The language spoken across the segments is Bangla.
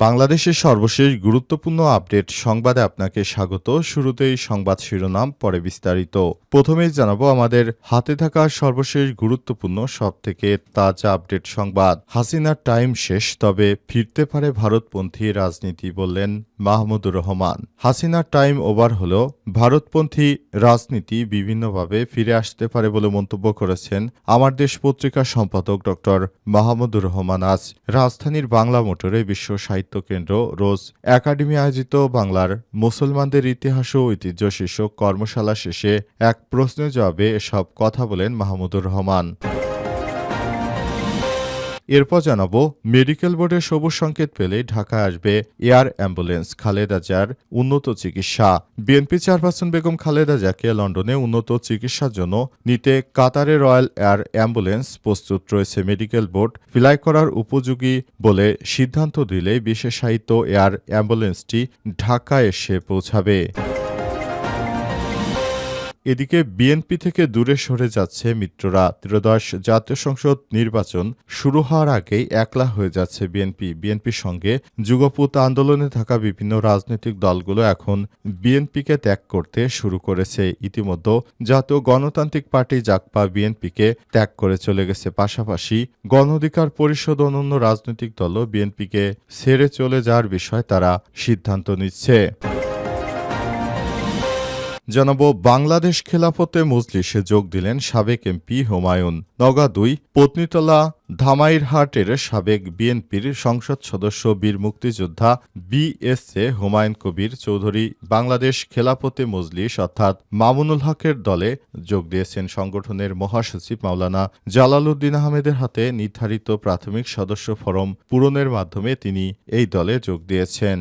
বাংলাদেশের সর্বশেষ গুরুত্বপূর্ণ আপডেট সংবাদে আপনাকে স্বাগত। শুরুতেই সংবাদ শিরোনাম, পরে বিস্তারিত। প্রথমেই জানাব আমাদের হাতে থাকা সর্বশেষ গুরুত্বপূর্ণ সব থেকে তাজা আপডেট সংবাদ। হাসিনার টাইম শেষ, তবে ফিরতে পারে ভারতপন্থী রাজনীতি বললেন মাহমুদুর রহমান। হাসিনার টাইম ওভার হল ভারতপন্থী রাজনীতি বিভিন্নভাবে ফিরে আসতে পারে বলে মন্তব্য করেছেন আমার দেশ পত্রিকার সম্পাদক ডক্টর মাহমুদুর রহমান। আজ রাজধানীর বাংলা মোটরে বিশ্ব সাহিত্য কেন্দ্র রোজ একাডেমি আয়োজিত বাংলার মুসলমানদের ইতিহাস ও ঐতিহ্য শীর্ষক কর্মশালা শেষে এক প্রশ্নের জবাবে এসব কথা বলেন মাহমুদুর রহমান। এরপর জানাব, মেডিকেল বোর্ডের সবুজ সংকেত পেলে ঢাকায় আসবে এয়ার অ্যাম্বুলেন্স খালেদা জিয়ার উন্নত চিকিৎসা। বিএনপি চেয়ারপারসন বেগম খালেদা জিয়াকে লন্ডনে উন্নত চিকিৎসার জন্য নিতে কাতারে রয়্যাল এয়ার অ্যাম্বুলেন্স প্রস্তুত রয়েছে মেডিকেল বোর্ড। ফ্লাই করার উপযোগী বলে সিদ্ধান্ত দিলে বিশেষায়িত এয়ার অ্যাম্বুলেন্সটি ঢাকায় এসে পৌঁছাবে। এদিকে বিএনপি থেকে দূরে সরে যাচ্ছে মিত্ররা। ত্রয়োদশ জাতীয় সংসদ নির্বাচন শুরু হওয়ার আগেই একলা হয়ে যাচ্ছে বিএনপি। বিএনপির সঙ্গে যুগপুত আন্দোলনে থাকা বিভিন্ন রাজনৈতিক দলগুলো এখন বিএনপিকে ত্যাগ করতে শুরু করেছে। ইতিমধ্যে জাতীয় গণতান্ত্রিক পার্টি জাকপা বিএনপিকে ত্যাগ করে চলে গেছে। পাশাপাশি গণ অধিকার পরিষদ অন্যান্য রাজনৈতিক দলও বিএনপিকে ছেড়ে চলে যাওয়ার বিষয়ে তারা সিদ্ধান্ত নিচ্ছে। জানাব বাংলাদেশ খেলাফতে মজলিসে যোগ দিলেন সাবেক এমপি হুমায়ুন। নগা দুই, পত্নীতলা ধামাইরহাটের সাবেক বিএনপির সংসদ সদস্য বীর মুক্তিযোদ্ধা বিএসএ হুমায়ুন কবির চৌধুরী বাংলাদেশ খেলাফতে মজলিস অর্থাৎ মামুনুল হকের দলে যোগ দিয়েছেন সংগঠনের মহাসচিব মাওলানা জালালউদ্দিন আহমেদের হাতে নির্ধারিত প্রাথমিক সদস্য ফরম পূরণের মাধ্যমে তিনি এই দলে যোগ দিয়েছেন।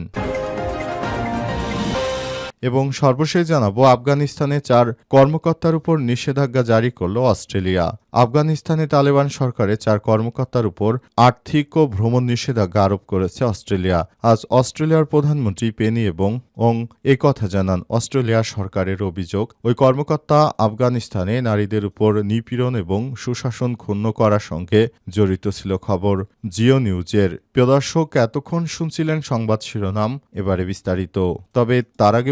এবং সর্বশেষ জানাব, আফগানিস্তানে চার কর্মকর্তার উপর নিষেধাজ্ঞা জারি করল অস্ট্রেলিয়া। আফগানিস্তানে তালেবান সরকারের চার কর্মকর্তার উপর আর্থিক ও ভ্রমণ নিষেধাজ্ঞা আরোপ করেছে অস্ট্রেলিয়া। আজ অস্ট্রেলিয়ার প্রধানমন্ত্রী পেনি এবং ওং এ কথা জানান, অস্ট্রেলিয়া সরকারের অভিযোগ, ওই কর্মকর্তা আফগানিস্তানে নারীদের উপর নিপীড়ন এবং সুশাসন ক্ষুণ্ণ করার সঙ্গে জড়িত ছিল খবর। জিও নিউজের প্রিয় দর্শক এতক্ষণ শুনছিলেন সংবাদ শিরোনাম, এবারে বিস্তারিত। তবে তার আগে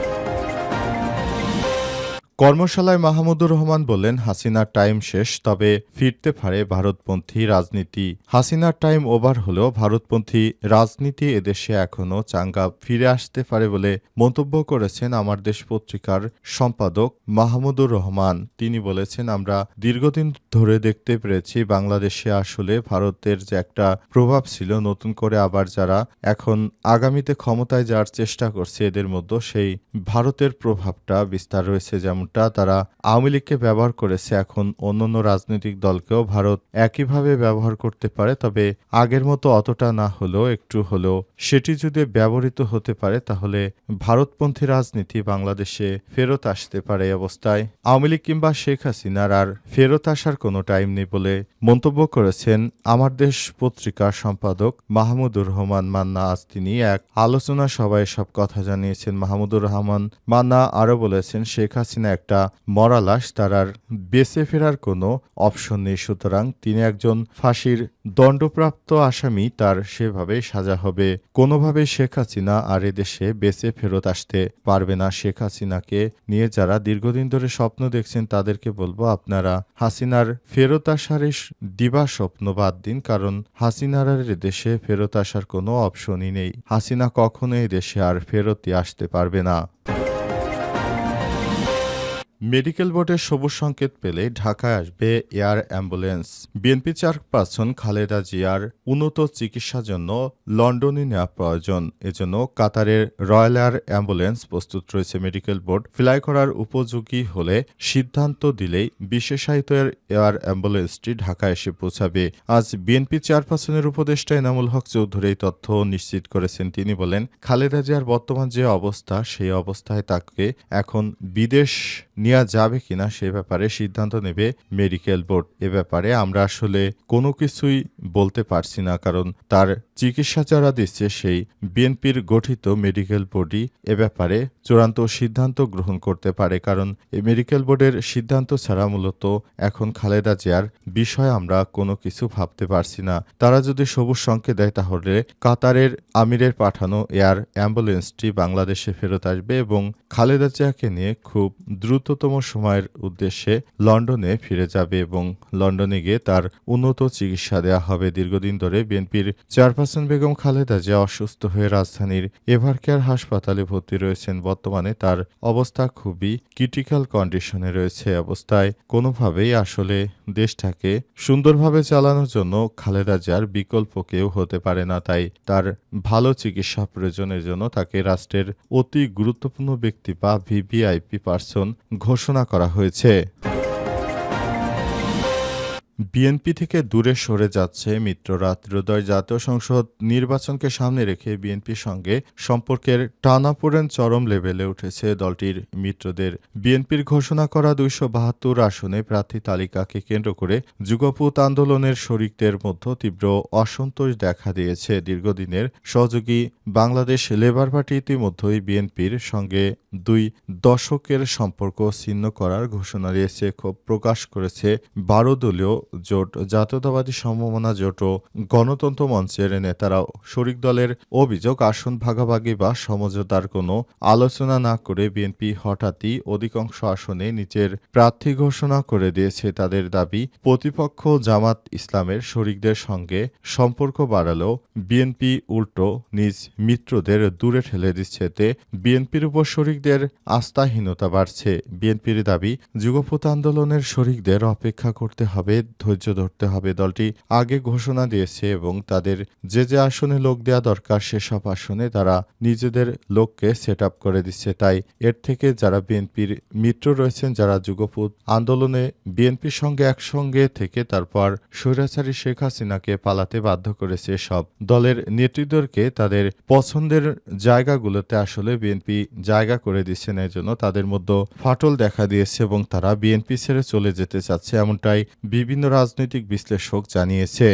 কর্মশালায় মাহমুদুর রহমান বললেন, হাসিনার টাইম শেষ, তবে ফিরতে পারে ভারতপন্থী রাজনীতি। হাসিনার টাইম ওভার হলেও ভারতপন্থী রাজনীতি এদেশে এখনও চাঙ্গা ফিরে আসতে পারে বলে মন্তব্য করেছেন আমার দেশ পত্রিকার সম্পাদক মাহমুদুর রহমান। তিনি বলেছেন, আমরা দীর্ঘদিন ধরে দেখতে পেরেছি বাংলাদেশে আসলে ভারতের যে একটা প্রভাব ছিল, নতুন করে আবার যারা এখন আগামীতে ক্ষমতায় যাওয়ার চেষ্টা করছে, এদের মধ্যে সেই ভারতের প্রভাবটা বিস্তার রয়েছে যেমনটা তারা আওয়ামী লীগকে ব্যবহার করেছে। এখন অন্যান্য রাজনৈতিক দলকেও ভারত একইভাবে ব্যবহার করতে পারে, তবে আগের মতো অতটা না হলেও, একটু হলেও সেটি যদি ব্যবহৃত হতে পারে, তাহলে ভারতপন্থী রাজনীতি বাংলাদেশে ফেরত আসতে পারে অবস্থায়। আওয়ামী লীগ কিংবা শেখ হাসিনার আর ফেরত আসার কোনো টাইম নেই বলে মন্তব্য করেছেন আমার দেশ পত্রিকার সম্পাদক মাহমুদুর রহমান মান্না। আজ তিনি এক আলোচনা সভায় সব কথা জানিয়েছেন। মাহমুদুর রহমান মান্না আরও বলেছেন, শেখ হাসিনা একটা মরা লাশ, তার আর বেঁচে ফেরার কোনো অপশন নেই। সুতরাং তিনি একজন ফাঁসির দণ্ডপ্রাপ্ত আসামি, তার সেভাবে সাজা হবে। কোনোভাবে শেখ হাসিনা আর এদেশে বেঁচে ফেরত আসতে পারবে না। শেখ হাসিনাকে নিয়ে যারা দীর্ঘদিন ধরে স্বপ্ন দেখছেন, তাদেরকে বলব, আপনারা হাসিনার ফেরত আসার দিবা স্বপ্ন বাদ দিন, কারণ হাসিনার আর দেশে ফেরত আসার কোনো অপশনই নেই। হাসিনা কখনো এই দেশে আর ফেরতই আসতে পারবে না। মেডিকেল বোর্ডের সবুজ সংকেত পেলে ঢাকায় আসবে air ambulance. BNP chairperson Khaleda জিয়ার উন্নত চিকিৎসার জন্য লন্ডনে নেওয়া প্রয়োজন। এজন্য কাতারের রয়্যাল এয়ার অ্যাম্বুলেন্স প্রস্তুত রয়েছে মেডিকেল বোর্ড। ফ্লাই করার উপযোগী হলে সিদ্ধান্ত দিলেই বিশেষায়িত এয়ার অ্যাম্বুলেন্সটি ঢাকায় এসে পৌঁছাবে। আজ বিএনপি চেয়ারপারসনের উপদেষ্টা এনামুল হক চৌধুরী তথ্য নিশ্চিত করেছেন। তিনি বলেন, খালেদা জিয়ার বর্তমান যে অবস্থা, সেই অবস্থায় তাকে এখন বিদেশ নেওয়া যাবে কিনা সে ব্যাপারে সিদ্ধান্ত নেবে মেডিকেল বোর্ড। এ ব্যাপারে আমরা আসলে কোনো কিছুই বলতে পারছি না, কারণ তার চিকিৎসা যারা দিচ্ছে সেই বিএনপির গঠিত মেডিকেল বোর্ডই এ ব্যাপারে চূড়ান্ত সিদ্ধান্ত গ্রহণ করতে পারে, কারণ এই মেডিকেল বোর্ডের সিদ্ধান্ত ছাড়া মূলত এখন খালেদা জিয়ার বিষয়ে আমরা কোনো কিছু ভাবতে পারছি না। তারা যদি সবুজ সংকেত দেয় তাহলে কাতারের আমিরের পাঠানো এয়ার অ্যাম্বুলেন্সটি বাংলাদেশে ফেরত আসবে এবং খালেদা জিয়াকে নিয়ে খুব দ্রুততম সময়ের উদ্দেশ্যে লন্ডনে ফিরে যাবে এবং লন্ডনে গিয়ে তার উন্নত চিকিৎসা দেওয়া হবে। দীর্ঘদিন ধরে বিএনপির চেয়ারপারসন বেগম খালেদা জিয়া অসুস্থ হয়ে রাজধানীর এভারকেয়ার হাসপাতালে ভর্তি রয়েছেন। বর্তমানে তার অবস্থা খুবই ক্রিটিক্যাল কন্ডিশনে রয়েছে। অবস্থায় কোনোভাবেই আসলে দেশটাকে সুন্দরভাবে চালানোর জন্য খালেদা জিয়ার বিকল্প কেউ হতে পারে না। তাই তার ভালো চিকিৎসা প্রয়োজনের জন্য তাকে রাষ্ট্রের অতি গুরুত্বপূর্ণ ব্যক্তি বা ভিভিআইপি পার্সন ঘোষণা করা হয়েছে। বিএনপি থেকে দূরে সরে যাচ্ছে মিত্ররা। ত্রয়োদয় জাতীয় সংসদ নির্বাচনকে সামনে রেখে বিএনপির সঙ্গে সম্পর্কের টানাপোড়েন চরম লেভেলে উঠেছে দলটির মিত্রদের। বিএনপির ঘোষণা করা দুইশো বাহাত্তর আসনে প্রার্থী তালিকাকে কেন্দ্র করে যুগপুত আন্দোলনের শরিকদের মধ্যে তীব্র অসন্তোষ দেখা দিয়েছে। দীর্ঘদিনের সহযোগী বাংলাদেশ লেবার পার্টি ইতিমধ্যেই বিএনপির সঙ্গে দুই দশকের সম্পর্ক ছিন্ন করার ঘোষণা দিয়েছে, ক্ষোভ প্রকাশ করেছে বারো দলীয় জোট, জাতীয়তাবাদী সম্ভাবনা জোট ও গণতন্ত্র মঞ্চের নেতারাও। শরিক দলের অভিযোগ, আসন ভাগাভাগি বা সমঝোতার কোনো আলোচনা না করে বিএনপি হঠাৎই অধিকাংশ আসনে নিচের প্রার্থী ঘোষণা করে দিয়েছে। তাদের দাবি, প্রতিপক্ষ জামাত ইসলামের শরিকদের সঙ্গে সম্পর্ক বাড়ালেও বিএনপি উল্টো নিজ মিত্রদের দূরে ঠেলে দিচ্ছে। বিএনপির উপর শরিকদের আস্থাহীনতা বাড়ছে। বিএনপির দাবি যুগপথ আন্দোলনের শরিকদের অপেক্ষা করতে হবে, ধৈর্য ধরতে হবে দলটি। আগে ঘোষণা দিয়েছে এবং তাদের যে যে আসনে লোক দেওয়া দরকার, সেসব আসনে তারা নিজেদের লোককে সেট করে দিচ্ছে। তাই এর থেকে যারা বিএনপির মিত্র রয়েছেন, যারা যুগপুত আন্দোলনে বিএনপির সঙ্গে একসঙ্গে থেকে তারপর স্বৈরাচারী শেখ হাসিনাকে পালাতে বাধ্য করেছে সব দলের নেতৃত্বকে তাদের পছন্দের জায়গাগুলোতে আসলে বিএনপি জায়গা দিচ্ছেন এর জন্য। তাদের মধ্যে ফাটল দেখা দিয়েছে এবং তারা বিএনপি ছেড়ে চলে যেতে চাচ্ছে, এমনটাই বিভিন্ন রাজনৈতিক বিশ্লেষক জানিয়েছে।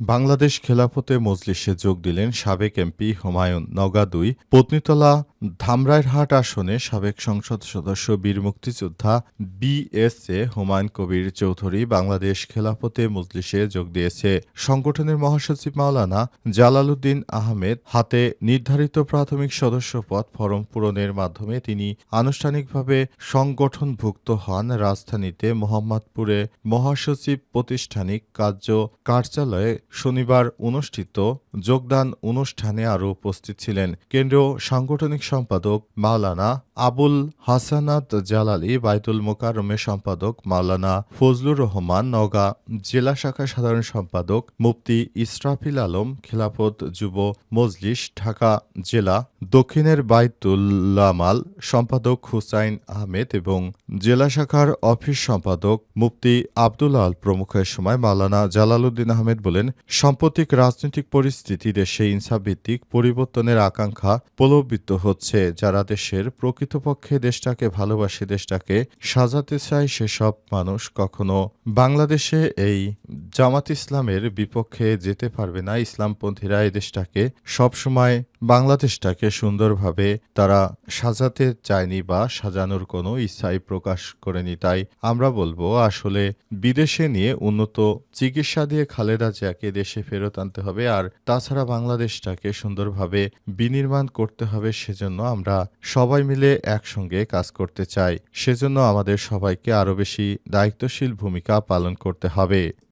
বাংলাদেশ খেলাফতে মজলিসে যোগ দিলেন সাবেক এমপি হুমায়ুন নগা দুই পত্নীতলা ধামরাইরহাট আসনে সাবেক সংসদ সদস্য বীর মুক্তিযোদ্ধা বিএসএ হুমায়ুন কবির চৌধুরী বাংলাদেশ খেলাফতে মজলিসে যোগ দিয়েছে। সংগঠনের মহাসচিব মাওলানা জালালউদ্দিন আহমেদ হাতে নির্ধারিত প্রাথমিক সদস্য পদ ফরম পূরণের মাধ্যমে তিনি আনুষ্ঠানিকভাবে সংগঠনভুক্ত হন। রাজধানীতে মোহাম্মদপুরে মহাসচিব প্রতিষ্ঠানিক কার্য কার্যালয়ে শনিবার অনুষ্ঠিত যোগদান অনুষ্ঠানে আরও উপস্থিত ছিলেন কেন্দ্রীয় সাংগঠনিক সম্পাদক মাওলানা আবুল হাসানাত জালালি, বাইতুল মোকারমের সম্পাদক মাওলানা ফজলুর রহমান, নওগাঁ জেলা শাখা সাধারণ সম্পাদক মুফতি ইসরাফিল আলম, খেলাফত যুব মজলিস, ঢাকা জেলা দক্ষিণের বাইতুল্লামাল সম্পাদক হুসাইন আহমেদ এবং জেলা শাখার অফিস সম্পাদক মুফতি আব্দুল আল প্রমুখের সময় মাওলানা জালালউদ্দিন আহমেদ বলেন, সাম্প্রতিক রাজনৈতিক পরিস্থিতি দেশে ইনসাভিত্তিক পরিবর্তনের আকাঙ্ক্ষা প্রলোভিত হচ্ছে, যারা দেশের প্রকৃতপক্ষে দেশটাকে ভালোবাসে, দেশটাকে সাজাতে চায় সেসব মানুষ কখনো বাংলাদেশে এই জামাত ইসলামের বিপক্ষে যেতে পারবে না। ইসলামপন্থীরা এই দেশটাকে সবসময় বাংলাদেশটাকে সুন্দরভাবে তারা সাজাতে চায়নি বা সাজানোর কোনো ইচ্ছাই প্রকাশ করেনি। তাই আমরা বলব, আসলে বিদেশে নিয়ে উন্নত চিকিৎসা দিয়ে খালেদা জিয়াকে দেশে ফেরত আনতে হবে আর তাছাড়া বাংলাদেশটাকে সুন্দরভাবে বিনির্মাণ করতে হবে সেজন্য আমরা সবাই মিলে একসঙ্গে কাজ করতে চাই। সেজন্য আমাদের সবাইকে আরও বেশি দায়িত্বশীল ভূমিকা পালন করতে হবে।